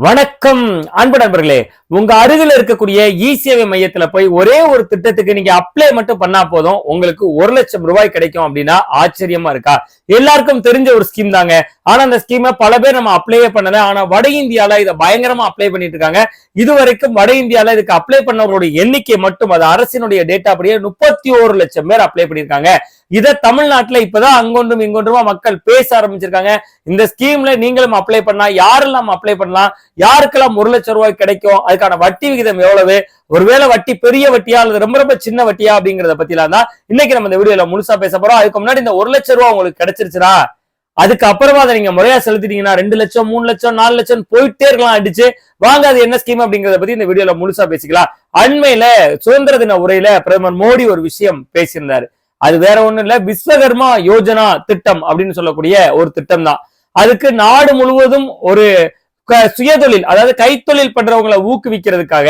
வணக்கம். அன்பு நண்பர்களே உங்க அருகில் இருக்கக்கூடிய இ சேவை மையத்துல போய் ஒரே ஒரு திட்டத்துக்கு நீங்க அப்ளை மட்டும் பண்ணா போதும். உங்களுக்கு ஒரு லட்சம் ரூபாய் கிடைக்கும் அப்படின்னா ஆச்சரியமா இருக்கா? எல்லாருக்கும் தெரிஞ்ச ஒரு ஸ்கீம் தாங்க. ஆனா அந்த ஸ்கீமை பல பேர் நம்ம அப்ளையே பண்ணல. ஆனா வட இந்தியால இதை பயங்கரமா அப்ளை பண்ணிட்டு இருக்காங்க. இதுவரைக்கும் வட இந்தியால இதுக்கு அப்ளை பண்ணவருடைய எண்ணிக்கை மட்டும் அது அரசினுடைய டேட்டா அப்படியே முப்பத்தி ஒரு லட்சம் பேர் அப்ளை பண்ணிருக்காங்க. இதை தமிழ்நாட்டுல இப்பதான் அங்கொன்றும் இங்கொன்றுமா மக்கள் பேச ஆரம்பிச்சிருக்காங்க. இந்த ஸ்கீம்ல நீங்களும் அப்ளை பண்ணலாம் யாரெல்லாம் அப்ளை பண்ணலாம் யாருக்கெல்லாம் ஒரு லட்சம் ரூபாய் கிடைக்கும்? அதுக்கான வட்டி விகிதம் எவ்வளவு? ஒருவேளை வட்டி பெரிய வட்டியா அல்லது ரொம்ப ரொம்ப சின்ன வட்டியா அப்படிங்கறத பத்திலாம் தான் இன்னைக்கு நம்ம இந்த வீடியோல முழுசா பேச போறோம். அதுக்கு முன்னாடி இந்த ஒரு லட்சம் ரூபாய் உங்களுக்கு கிடைச்சிருச்சுரா அதுக்கு அப்புறமா அதை நீங்க முறையா செலுத்திட்டீங்கன்னா ரெண்டு லட்சம் மூணு லட்சம் நாலு லட்சம் போயிட்டே இருக்கலாம் அடிச்சு. வாங்க அது என்ன ஸ்கீம் அப்படிங்கறத பத்தி இந்த வீடியோல முழுசா பேசிக்கலாம். அண்மையில சுதந்திர தின உரையில பிரதமர் மோடி ஒரு விஷயம் பேசியிருந்தாரு. அது வேற ஒண்ணும் இல்ல. விஸ்வகர்மா யோஜனா திட்டம் அப்படின்னு சொல்லக்கூடிய ஒரு திட்டம் தான் அதுக்கு நாடு முழுவதும் ஒரு சுயதொழில் அதாவது கைத்தொழில் பண்றவங்களை ஊக்குவிக்கிறதுக்காக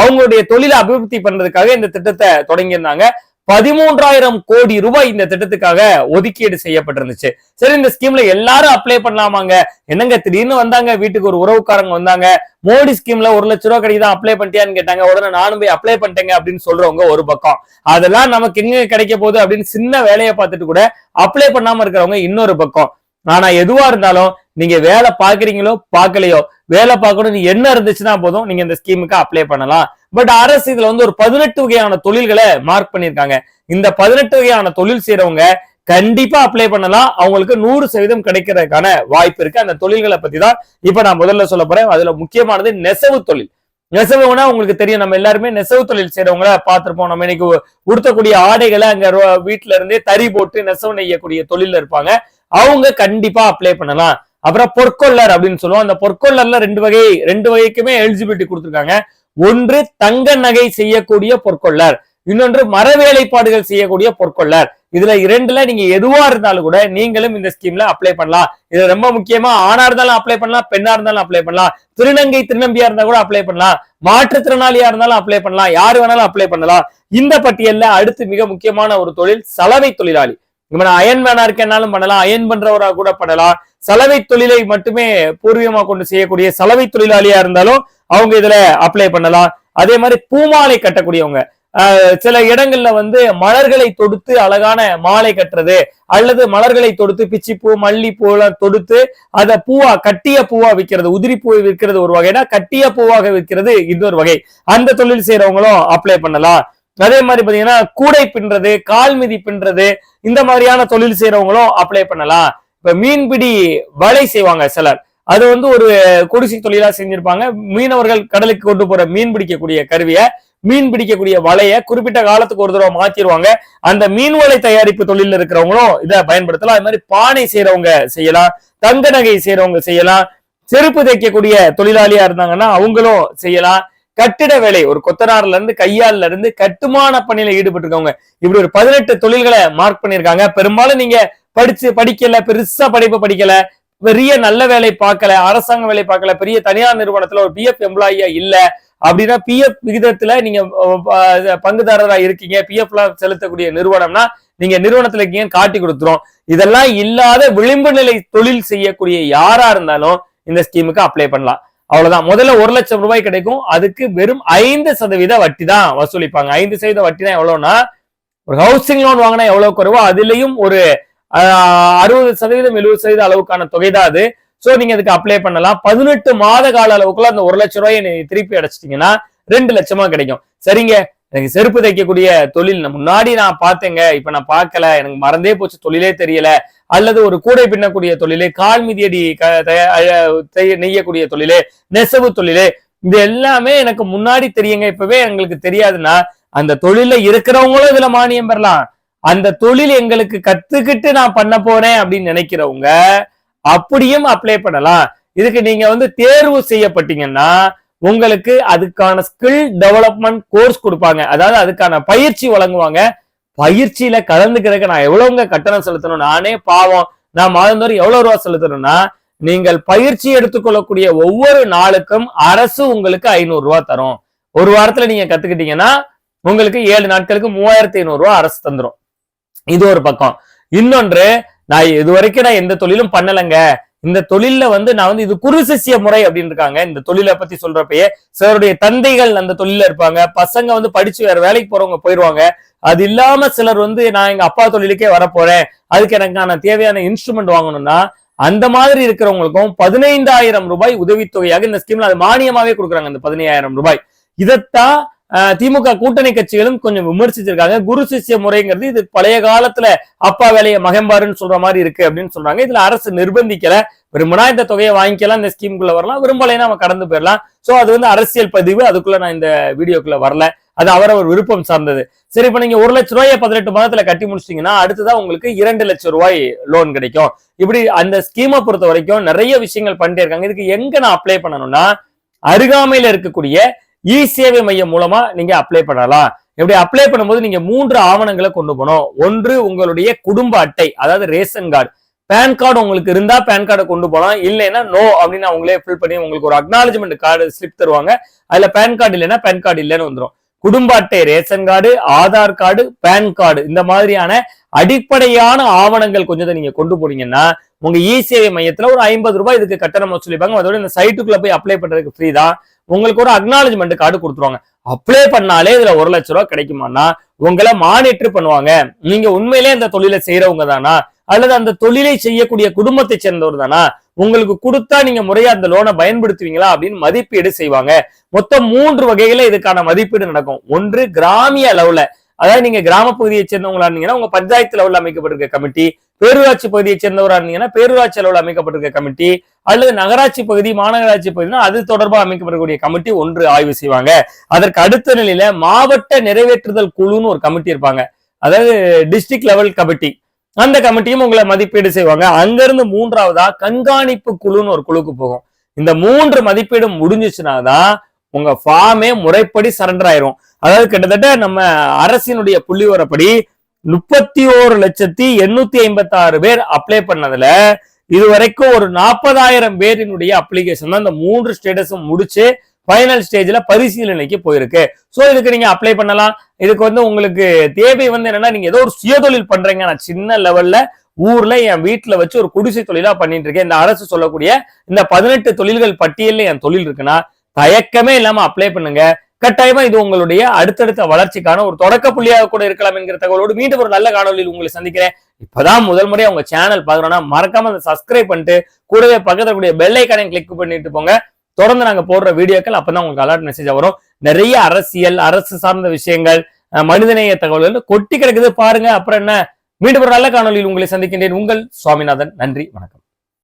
அவங்களுடைய தொழிலை அபிவிருத்தி பண்றதுக்காக இந்த திட்டத்தை தொடங்கியிருந்தாங்க. பதிமூன்றாயிரம் கோடி ரூபாய் இந்த திட்டத்துக்காக ஒதுக்கீடு செய்யப்பட்டிருந்துச்சு. சரி இந்த ஸ்கீம்ல எல்லாரும் அப்ளை பண்ணலாமாங்க? என்னங்க திடீர்னு வந்தாங்க வீட்டுக்கு ஒரு உறவுக்காரங்க வந்தாங்க மோடி ஸ்கீம்ல ஒரு லட்ச ரூபா கிடைக்குதா அப்ளை பண்ணிட்டியான்னு கேட்டாங்க உடனே நானும் போய் அப்ளை பண்ணிட்டேங்க அப்படின்னு சொல்றவங்க ஒரு பக்கம். அதெல்லாம் நமக்கு எங்க கிடைக்க போகுது அப்படின்னு சின்ன வேலையை பார்த்துட்டு கூட அப்ளை பண்ணாம இருக்கிறவங்க இன்னொரு பக்கம். ஆனா எதுவா இருந்தாலும் நீங்க வேலை பாக்குறீங்களோ பார்க்கலையோ வேலை பார்க்கணும் என்ன இருந்துச்சுன்னா போதும் நீங்க இந்த ஸ்கீமுக்கு அப்ளை பண்ணலாம். பட் அரசு இதுல வந்து ஒரு பதினெட்டு வகையான தொழில்களை மார்க் பண்ணிருக்காங்க இந்த பதினெட்டு வகையான தொழில் செய்யறவங்க கண்டிப்பா அப்ளை பண்ணலாம். அவங்களுக்கு நூறு சதவீதம் கிடைக்கிறதுக்கான வாய்ப்பு இருக்கு. அந்த தொழில்களை பத்தி தான் இப்ப நான் முதல்ல சொல்ல போறேன். அதுல முக்கியமானது நெசவு தொழில். நெசவுனா உங்களுக்கு தெரியும் நம்ம எல்லாருமே நெசவு தொழில் செய்யறவங்கள பார்த்திருப்போம். நம்ம இன்னைக்கு உடுத்தக்கூடிய ஆடைகளை அங்க ரோ- வீட்டுல இருந்தே தறி போட்டு நெசவு நெய்யக்கூடிய தொழில் இருப்பாங்க. அவங்க கண்டிப்பா அப்ளை பண்ணலாம். அப்புறம் பொற்கொள்ளர் அப்படின்னு சொல்லுவோம். அந்த பொற்கொள்ளர்ல ரெண்டு வகை ரெண்டு வகைக்குமே எலிஜிபிலிட்டி கொடுத்துருக்காங்க. ஒன்று தங்க நகை செய்யக்கூடிய பொற்கொள்ளர் இன்னொன்று மர வேலைப்பாடுகள் செய்யக்கூடிய பொற்கொள்ளர். இதுல இரண்டுல நீங்க எதுவா இருந்தாலும் கூட நீங்களும் இந்த ஸ்கீம்ல அப்ளை பண்ணலாம். இது ரொம்ப முக்கியமா ஆணா இருந்தாலும் அப்ளை பண்ணலாம் பெண்ணா இருந்தாலும் அப்ளை பண்ணலாம். திருநங்கை திருநம்பியா இருந்தா கூட அப்ளை பண்ணலாம். மாற்றுத்திறனாளியா இருந்தாலும் அப்ளை பண்ணலாம். யாரு வேணாலும் அப்ளை பண்ணலாம். இந்த பட்டியல்ல அடுத்து மிக முக்கியமான ஒரு தொழில் சலவை தொழிலாளி. இப்ப நான் அயன் மேனா இருக்கேன்னாலும் பண்ணலாம் அயன் பண்றவரா கூட பண்ணலாம். சலவை தொழிலை மட்டுமே பூர்வீகமா கொண்டு செய்யக்கூடிய சலவை தொழிலாளியா இருந்தாலும் அவங்க இதுல அப்ளை பண்ணலாம். அதே மாதிரி பூமாலை கட்டக்கூடியவங்க. ஆஹ் சில இடங்கள்ல வந்து மலர்களை தொடுத்து அழகான மாலை கட்டுறது அல்லது மலர்களை தொடுத்து பிச்சிப்பூ மல்லிப்பூ எல்லாம் தொடுத்து அதை பூவா கட்டிய பூவா விற்கிறது உதிரி பூவை விற்கிறது ஒரு வகைனா கட்டிய பூவாக விற்கிறது இன்னொரு வகை. அந்த தொழில் செய்யறவங்களும் அப்ளை பண்ணலாம். அதே மாதிரி பாத்தீங்கன்னா கூடை பின்றது கால் மிதி பின்றது இந்த மாதிரியான தொழில் செய்யறவங்களும் அப்ளை பண்ணலாம். இப்ப மீன்பிடி வலை செய்வாங்க சிலர். அது வந்து ஒரு குடிசை தொழிலா செஞ்சிருப்பாங்க. மீனவர்கள் கடலுக்கு கொண்டு போற மீன் பிடிக்கக்கூடிய கருவியை மீன் பிடிக்கக்கூடிய வலைய குறிப்பிட்ட காலத்துக்கு ஒரு தடவை மாத்திருவாங்க. அந்த மீன் வலை தயாரிப்பு தொழில இருக்கிறவங்களும் இதை பயன்படுத்தலாம். அது மாதிரி பானை செய்யறவங்க செய்யலாம். தங்க நகை செய்யறவங்க செய்யலாம். செருப்பு தைக்கக்கூடிய தொழிலாளியா இருந்தாங்கன்னா அவங்களும் செய்யலாம். கட்டிட வேலை. ஒரு கொத்தனார்ல இருந்து கையாள்ல இருந்து கட்டுமான பணியில ஈடுபட்டிருக்கவங்க. இப்படி ஒரு பதினெட்டு தொழில்களை மார்க் பண்ணிருக்காங்க பெரும்பாலும் நீங்க படிச்சு படிக்கல பெருசா படிப்பு படிக்கல பெரிய நல்ல வேலை பார்க்கல அரசாங்க வேலை பார்க்கல பெரிய தனியார் நிறுவனத்துல ஒரு பிஎஃப் எம்ப்ளாயியா இல்ல அப்படின்னா பிஎஃப் விகிதத்துல நீங்க பங்குதாரரா இருக்கீங்க. பிஎஃப் செலுத்தக்கூடிய நிறுவனம்னா நீங்க நிறுவனத்துல இருக்கீங்கன்னு காட்டி கொடுத்துரும். இதெல்லாம் இல்லாத விளிம்பு நிலை தொழில் செய்யக்கூடிய யாரா இருந்தாலும் இந்த ஸ்கீமுக்கு அப்ளை பண்ணலாம். அவ்வளவுதான். முதல்ல ஒரு லட்சம் ரூபாய் கிடைக்கும். அதுக்கு வெறும் ஐந்து சதவீத வட்டி தான் வசூலிப்பாங்க. ஐந்து சதவீத வட்டி தான் எவ்வளவுன்னா ஒரு ஹவுசிங் லோன் வாங்கினா எவ்வளவு குறைவோ அதுலயும் ஒரு அறுபது சதவீதம் எழுபது சதவீத அளவுக்கான தொகை தான் அது. சோ நீங்க அதுக்கு அப்ளை பண்ணலாம். பதினெட்டு மாத கால அளவுக்குள்ள அந்த ஒரு லட்சம் ரூபாயை நீங்க திருப்பி அடைச்சிட்டீங்கன்னா ரெண்டு லட்சமா கிடைக்கும். சரிங்க? எனக்கு செருப்பு தைக்கக்கூடிய தொழில் நான் முன்னாடி நான் பார்த்தேங்க. இப்ப நான் பார்க்கல. எனக்கு மறந்தே போச்சு. தொழிலே தெரியல. அல்லது ஒரு கூடை பின்னக்கூடிய தொழிலு கால் மிதியடி க- நெய்யக்கூடிய தொழிலு நெசவு தொழிலு இது எல்லாமே எனக்கு முன்னாடி தெரியுங்க. இப்பவே எங்களுக்கு தெரியாதுன்னா அந்த தொழில இருக்கிறவங்களும் இதுல மானியம் பெறலாம். அந்த தொழில் எங்களுக்கு கத்துக்கிட்டு நான் பண்ண போறேன் அப்படின்னு நினைக்கிறவங்க அப்படியும் அப்ளை பண்ணலாம். இதுக்கு நீங்க வந்து தேர்வு செய்யப்பட்டீங்கன்னா உங்களுக்கு அதுக்கான ஸ்கில் டெவலப்மெண்ட் கோர்ஸ் கொடுப்பாங்க. அதாவது அதுக்கான பயிற்சி வழங்குவாங்க. பயிற்சியில கலந்துக்கிறதுக்கு நான் எவ்வளவுங்க கட்டணம் செலுத்தணும்? நானே பாவம். நான் மாதந்தோறும் எவ்வளவு ரூபா செலுத்தணும்னா நீங்கள் பயிற்சி எடுத்துக்கொள்ளக்கூடிய ஒவ்வொரு நாளுக்கும் அரசு உங்களுக்கு ஐநூறு ரூபா தரும். ஒரு வாரத்துல நீங்க கத்துக்கிட்டீங்கன்னா உங்களுக்கு ஏழு நாட்களுக்கு மூவாயிரத்தி ஐநூறு ரூபா அரசு தந்துரும். இது ஒரு பக்கம். இன்னொன்று நான் இது வரைக்கும் நான் எந்த தொழிலும் பண்ணலைங்க. இந்த தொழில்ல வந்து நான் வந்து இது குருசிசிய முறை அப்படின்னு இருக்காங்க. இந்த தொழிலை பத்தி சொல்றப்பயே சிலருடைய தந்தைகள் அந்த தொழில இருப்பாங்க. பசங்க வந்து படிச்சு வேற வேலைக்கு போறவங்க போயிருவாங்க. அது இல்லாம சிலர் வந்து நான் எங்க அப்பா தொழிலுக்கே வரப்போறேன். அதுக்கு எனக்கான தேவையான இன்ஸ்ட்ருமெண்ட் வாங்கணும்னா அந்த மாதிரி இருக்கிறவங்களுக்கும் பதினைந்தாயிரம் ரூபாய் உதவித்தொகையாக இந்த ஸ்கீம்ல அது மானியமாவே கொடுக்குறாங்க. இந்த பதினையாயிரம் ரூபாய். இதைத்தான் திமுக கூட்டணி கட்சிகளும் கொஞ்சம் விமர்சிச்சிருக்காங்க. குரு சிஷ்ய முறைங்கிறது இது பழைய காலத்துல அப்பா வேலையை மகம்பாருன்னு சொல்ற மாதிரி இருக்கு அப்படின்னு சொல்றாங்க. இதுல அரசு நிர்பந்திக்கல. விரும்பினா இந்த தொகையை வாங்கிக்கலாம் இந்த ஸ்கீமுக்குள்ள வரலாம். விரும்பலைன்னா நம்ம கடந்து போயிடலாம். சோ அது வந்து அரசியல் பதிவு. அதுக்குள்ள நான் இந்த வீடியோக்குள்ள வரல. அது அவரவர் விருப்பம் சார்ந்தது. சரி இப்ப நீங்க ஒரு லட்ச ரூபாயை பதினெட்டு மாதத்துல கட்டி முடிச்சிட்டீங்கன்னா அடுத்ததான் உங்களுக்கு இரண்டு லட்சம் ரூபாய் லோன் கிடைக்கும். இப்படி அந்த ஸ்கீமை பொறுத்த வரைக்கும் நிறைய விஷயங்கள் பண்ணிட்டே இருக்காங்க. இதுக்கு எங்க நான் அப்ளை பண்ணணும்னா அருகாமையில இருக்கக்கூடிய இ சேவை மையம் மூலமா நீங்க அப்ளை பண்ணலாம். இப்படி அப்ளை பண்ணும்போது நீங்க மூன்று ஆவணங்களை கொண்டு போகணும். ஒன்று உங்களுடைய குடும்ப அட்டை அதாவது ரேஷன் கார்டு. பேன் கார்டு உங்களுக்கு இருந்தா பேன் கார்டை கொண்டு போகலாம். இல்லைன்னா நோ அப்படின்னு அவங்களே ஃபில் பண்ணி உங்களுக்கு ஒரு அக்னாலஜ்மெண்ட் கார்டு ஸ்லிப் தருவாங்க. அதுல பேன் கார்டு இல்லைன்னா பேன் கார்டு இல்லைன்னு வந்துடும் குடும்ப அட்டை ration card Aadhaar card PAN card இந்த மாதிரியான அடிப்படையான ஆவணங்கள் கொஞ்சத்தை நீங்க கொண்டு போனீங்கன்னா உங்க இ சேவை மையத்துல ஒரு ஐம்பது ரூபாய் இதுக்கு கட்டணம் வசூலிப்பாங்க. அதோட இந்த சைட்டுக்குள்ள போய் அப்ளை பண்றதுக்கு ஃப்ரீ தான். உங்களுக்கு ஒரு அக்னாலஜ்மெண்ட் கார்டு கொடுத்துருவாங்க. அப்ளை பண்ணாலே இதுல ஒரு லட்ச ரூபா கிடைக்குமானா உங்களை மானிட்டர் பண்ணுவாங்க. நீங்க உண்மையிலே இந்த தொழிலை செய்யறவங்க தானா? அல்லது அந்த தொழிலை செய்யக்கூடிய குடும்பத்தை சேர்ந்தவர் தானா? உங்களுக்கு கொடுத்தா நீங்க முறையா அந்த லோனை பயன்படுத்துவீங்களா அப்படின்னு மதிப்பீடு செய்வாங்க. மொத்தம் மூன்று வகையில இதுக்கான மதிப்பீடு நடக்கும். ஒன்று கிராமிய அளவுல. அதாவது நீங்க கிராம பகுதியை சேர்ந்தவங்களா இருந்தீங்கன்னா உங்க பஞ்சாயத்து லெவலில் அமைக்கப்பட்டிருக்க கமிட்டி பேரூராட்சி பகுதியை சேர்ந்தவரா இருந்தீங்கன்னா பேரூராட்சி அளவில் அமைக்கப்பட்டிருக்க கமிட்டி அல்லது நகராட்சி பகுதி மாநகராட்சி பகுதினா அது தொடர்பாக அமைக்கப்படக்கூடிய கமிட்டி ஒன்று ஆய்வு செய்வாங்க. அதற்கு அடுத்த நிலையில மாவட்ட நிறைவேற்றுதல் குழுன்னு ஒரு கமிட்டி இருப்பாங்க. அதாவது டிஸ்ட்ரிக்ட் லெவல் கமிட்டி அந்த கமிட்டியும் உங்களை மதிப்பீடு செய்வாங்க. அங்கிருந்து மூன்றாவதா கண்காணிப்பு குழுன்னு ஒரு குழுக்கு போகும். இந்த மூன்று மதிப்பீடு முடிஞ்சிச்சுனா தான் உங்க ஃபார்மே முறைப்படி சரண்டர் ஆயிரும். அதாவது கிட்டத்தட்ட நம்ம அரசினுடைய புள்ளிவரப்படி முப்பத்தி ஓரு லட்சத்தி எண்ணூத்தி ஐம்பத்தி ஆறு பேர் அப்ளை பண்ணதுல இது வரைக்கும் ஒரு நாற்பதாயிரம் பேரினுடைய அப்ளிகேஷன் தான் இந்த மூன்று ஸ்டேட்டஸும் முடிச்சு ஃபைனல் ஸ்டேஜ்ல பரிசீலனைக்கு போயிருக்கு. ஸோ இதுக்கு நீங்க அப்ளை பண்ணலாம். இதுக்கு வந்து உங்களுக்கு தேவை வந்து என்னன்னா நீங்க ஏதோ ஒரு சுயதொழில் பண்றீங்க. நான் சின்ன லெவல்ல ஊர்ல என் வீட்டுல வச்சு ஒரு குடிசை தொழிலா பண்ணிட்டு இருக்கேன். இந்த அரசு சொல்லக்கூடிய இந்த பதினெட்டு தொழில்கள் பட்டியலில் என் தொழில் இருக்குன்னா தயக்கமே இல்லாம அப்ளை பண்ணுங்க. கட்டாயமா இது உங்களுடைய அடுத்தடுத்த வளர்ச்சிக்கான ஒரு தொடக்க புள்ளியாக கூட இருக்கலாம் என்கிற தகவலோடு மீண்டும் ஒரு நல்ல காணொலியில் உங்களை சந்திக்கிறேன். இப்பதான் முதல் முறையா உங்க சேனல் பாக்குறோம்னா மறக்காம அதை சப்ஸ்கிரைப் பண்ணிட்டு கூடவே பக்கத்துல கூடிய பெல் ஐக்கானையும் கிளிக் பண்ணிட்டு போங்க. தொடர்ந்து நாங்க போடுற வீடியோக்கள் அப்பதான் உங்களுக்கு அலர்ட் மெசேஜ் வரும். நிறைய அரசியல் அரசு சார்ந்த விஷயங்கள் மனிதநேய தகவல்கள் கொட்டி கிடக்குது பாருங்க. அப்புறம் என்ன? மீண்டும் ஒரு நல்ல காணொலியில் உங்களை சந்திக்கின்றேன். உங்கள் சுவாமிநாதன். நன்றி. வணக்கம்.